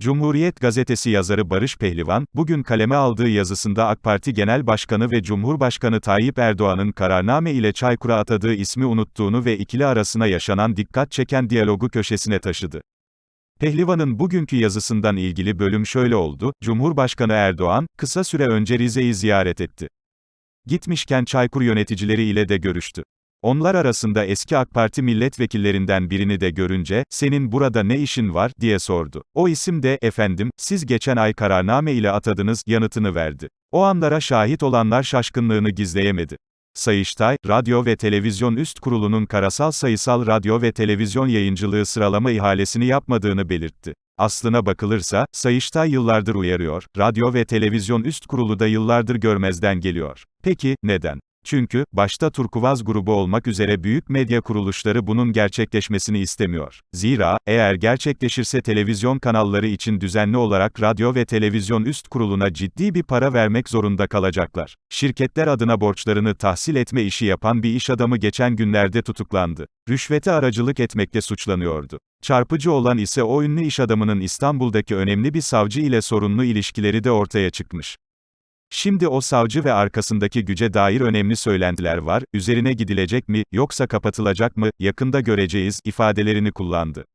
Cumhuriyet gazetesi yazarı Barış Pehlivan, bugün kaleme aldığı yazısında AK Parti Genel Başkanı ve Cumhurbaşkanı Tayyip Erdoğan'ın kararname ile Çaykur'a atadığı ismi unuttuğunu ve ikili arasına yaşanan dikkat çeken diyalogu köşesine taşıdı. Pehlivan'ın bugünkü yazısından ilgili bölüm şöyle oldu, Cumhurbaşkanı Erdoğan, kısa süre önce Rize'yi ziyaret etti. Gitmişken Çaykur yöneticileri ile de görüştü. Onlar arasında eski AK Parti milletvekillerinden birini de görünce, senin burada ne işin var, diye sordu. O isim de, efendim, siz geçen ay kararname ile atadınız, yanıtını verdi. O anlara şahit olanlar şaşkınlığını gizleyemedi. Sayıştay, Radyo ve Televizyon Üst Kurulu'nun karasal sayısal radyo ve televizyon yayıncılığı sıralama ihalesini yapmadığını belirtti. Aslına bakılırsa, Sayıştay yıllardır uyarıyor, Radyo ve Televizyon Üst Kurulu da yıllardır görmezden geliyor. Peki, neden? Çünkü, başta Turkuvaz grubu olmak üzere büyük medya kuruluşları bunun gerçekleşmesini istemiyor. Zira, eğer gerçekleşirse televizyon kanalları için düzenli olarak radyo ve televizyon üst kuruluna ciddi bir para vermek zorunda kalacaklar. Şirketler adına borçlarını tahsil etme işi yapan bir iş adamı geçen günlerde tutuklandı. Rüşvete aracılık etmekle suçlanıyordu. Çarpıcı olan ise o ünlü iş adamının İstanbul'daki önemli bir savcı ile sorunlu ilişkileri de ortaya çıkmış. Şimdi o savcı ve arkasındaki güce dair önemli söylentiler var, üzerine gidilecek mi, yoksa kapatılacak mı, yakında göreceğiz, ifadelerini kullandı.